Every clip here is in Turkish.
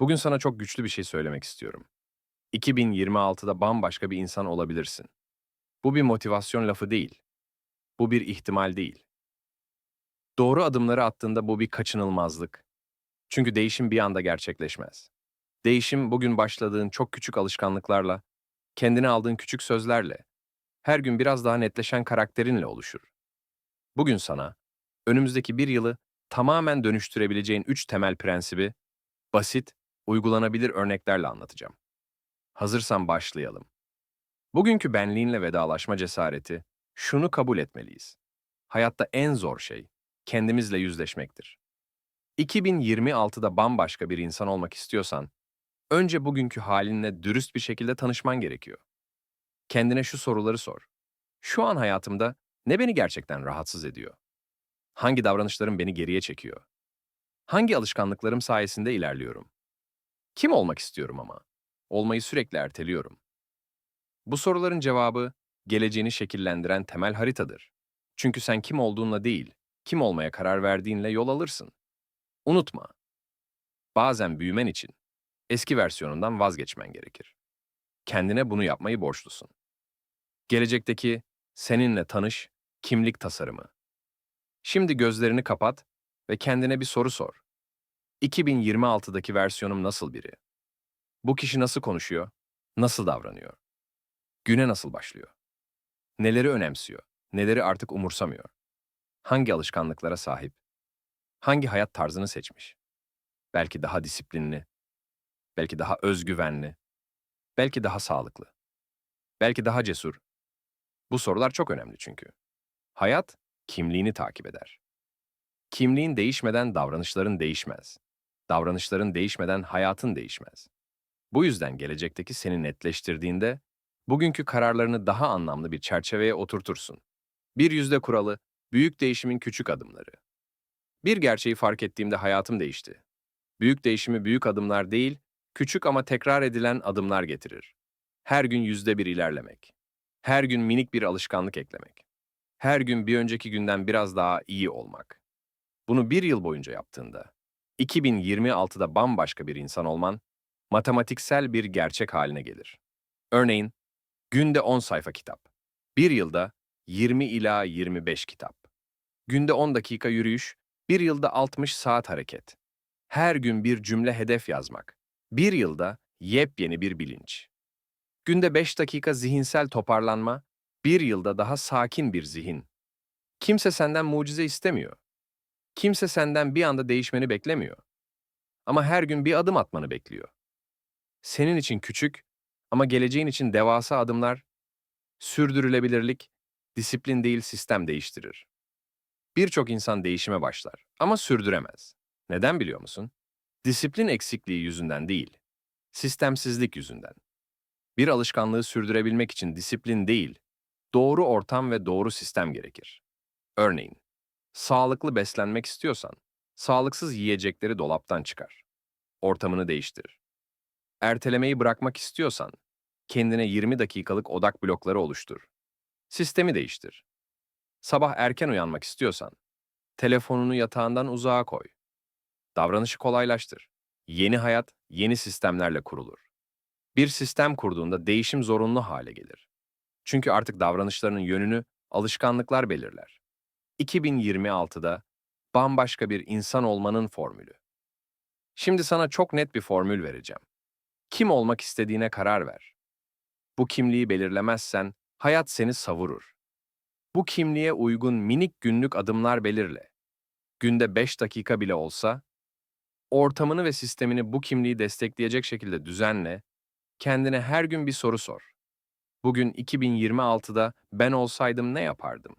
Bugün sana çok güçlü bir şey söylemek istiyorum. 2026'da bambaşka bir insan olabilirsin. Bu bir motivasyon lafı değil. Bu bir ihtimal değil. Doğru adımları attığında bu bir kaçınılmazlık. Çünkü değişim bir anda gerçekleşmez. Değişim bugün başladığın çok küçük alışkanlıklarla, kendine aldığın küçük sözlerle, her gün biraz daha netleşen karakterinle oluşur. Bugün sana, önümüzdeki bir yılı tamamen dönüştürebileceğin üç temel prensibi, basit, uygulanabilir örneklerle anlatacağım. Hazırsan başlayalım. Bugünkü benliğinle vedalaşma cesareti, şunu kabul etmeliyiz. Hayatta en zor şey, kendimizle yüzleşmektir. 2026'da bambaşka bir insan olmak istiyorsan, önce bugünkü halinle dürüst bir şekilde tanışman gerekiyor. Kendine şu soruları sor. Şu an hayatımda ne beni gerçekten rahatsız ediyor? Hangi davranışlarım beni geriye çekiyor? Hangi alışkanlıklarım sayesinde ilerliyorum? Kim olmak istiyorum ama? Olmayı sürekli erteliyorum. Bu soruların cevabı geleceğini şekillendiren temel haritadır. Çünkü sen kim olduğunla değil, kim olmaya karar verdiğinle yol alırsın. Unutma. Bazen büyümen için eski versiyonundan vazgeçmen gerekir. Kendine bunu yapmayı borçlusun. Gelecekteki seninle tanış kimlik tasarımı. Şimdi gözlerini kapat ve kendine bir soru sor. 2026'daki versiyonum nasıl biri? Bu kişi nasıl konuşuyor? Nasıl davranıyor? Güne nasıl başlıyor? Neleri önemsiyor? Neleri artık umursamıyor? Hangi alışkanlıklara sahip? Hangi hayat tarzını seçmiş? Belki daha disiplinli, belki daha özgüvenli, belki daha sağlıklı, belki daha cesur. Bu sorular çok önemli çünkü. Hayat kimliğini takip eder. Kimliğin değişmeden davranışların değişmez. Davranışların değişmeden hayatın değişmez. Bu yüzden gelecekteki seni netleştirdiğinde bugünkü kararlarını daha anlamlı bir çerçeveye oturtursun. Bir yüzde kuralı, büyük değişimin küçük adımları. Bir gerçeği fark ettiğimde hayatım değişti. Büyük değişimi büyük adımlar değil, küçük ama tekrar edilen adımlar getirir. Her gün yüzde bir ilerlemek. Her gün minik bir alışkanlık eklemek. Her gün bir önceki günden biraz daha iyi olmak. Bunu bir yıl boyunca yaptığında, 2026'da bambaşka bir insan olman, matematiksel bir gerçek haline gelir. Örneğin, günde 10 sayfa kitap. Bir yılda 20 ila 25 kitap. Günde 10 dakika yürüyüş, bir yılda 60 saat hareket. Her gün bir cümle hedef yazmak. Bir yılda yepyeni bir bilinç. Günde 5 dakika zihinsel toparlanma, bir yılda daha sakin bir zihin. Kimse senden mucize istemiyor. Kimse senden bir anda değişmeni beklemiyor. Ama her gün bir adım atmanı bekliyor. Senin için küçük ama geleceğin için devasa adımlar, sürdürülebilirlik, disiplin değil sistem değiştirir. Birçok insan değişime başlar ama sürdüremez. Neden biliyor musun? Disiplin eksikliği yüzünden değil, sistemsizlik yüzünden. Bir alışkanlığı sürdürebilmek için disiplin değil, doğru ortam ve doğru sistem gerekir. Örneğin, sağlıklı beslenmek istiyorsan, sağlıksız yiyecekleri dolaptan çıkar. Ortamını değiştir. Ertelemeyi bırakmak istiyorsan, kendine 20 dakikalık odak blokları oluştur. Sistemi değiştir. Sabah erken uyanmak istiyorsan, telefonunu yatağından uzağa koy. Davranışı kolaylaştır. Yeni hayat, yeni sistemlerle kurulur. Bir sistem kurduğunda değişim zorunlu hale gelir. Çünkü artık davranışlarının yönünü alışkanlıklar belirler. 2026'da bambaşka bir insan olmanın formülü. Şimdi sana çok net bir formül vereceğim. Kim olmak istediğine karar ver. Bu kimliği belirlemezsen hayat seni savurur. Bu kimliğe uygun minik günlük adımlar belirle. Günde 5 dakika bile olsa, ortamını ve sistemini bu kimliği destekleyecek şekilde düzenle, kendine her gün bir soru sor. Bugün 2026'da ben olsaydım ne yapardım?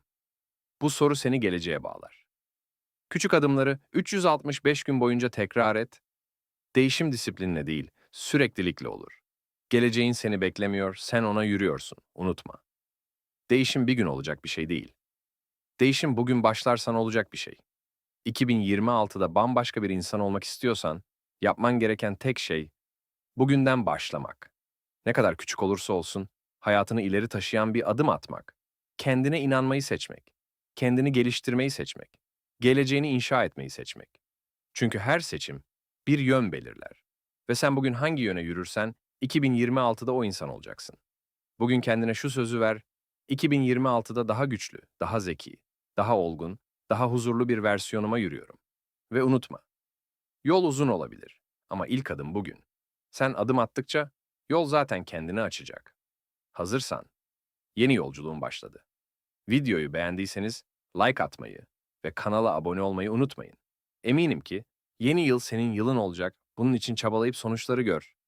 Bu soru seni geleceğe bağlar. Küçük adımları 365 gün boyunca tekrar et. Değişim disiplinle değil, süreklilikle olur. Geleceğin seni beklemiyor, sen ona yürüyorsun. Unutma. Değişim bir gün olacak bir şey değil. Değişim bugün başlarsan olacak bir şey. 2026'da bambaşka bir insan olmak istiyorsan, yapman gereken tek şey bugünden başlamak. Ne kadar küçük olursa olsun, hayatını ileri taşıyan bir adım atmak. Kendine inanmayı seçmek. Kendini geliştirmeyi seçmek. Geleceğini inşa etmeyi seçmek. Çünkü her seçim bir yön belirler. Ve sen bugün hangi yöne yürürsen 2026'da o insan olacaksın. Bugün kendine şu sözü ver. 2026'da daha güçlü, daha zeki, daha olgun, daha huzurlu bir versiyonuma yürüyorum. Ve unutma. Yol uzun olabilir ama ilk adım bugün. Sen adım attıkça yol zaten kendini açacak. Hazırsan yeni yolculuğun başladı. Videoyu beğendiyseniz like atmayı ve kanala abone olmayı unutmayın. Eminim ki yeni yıl senin yılın olacak. Bunun için çabalayıp sonuçları gör.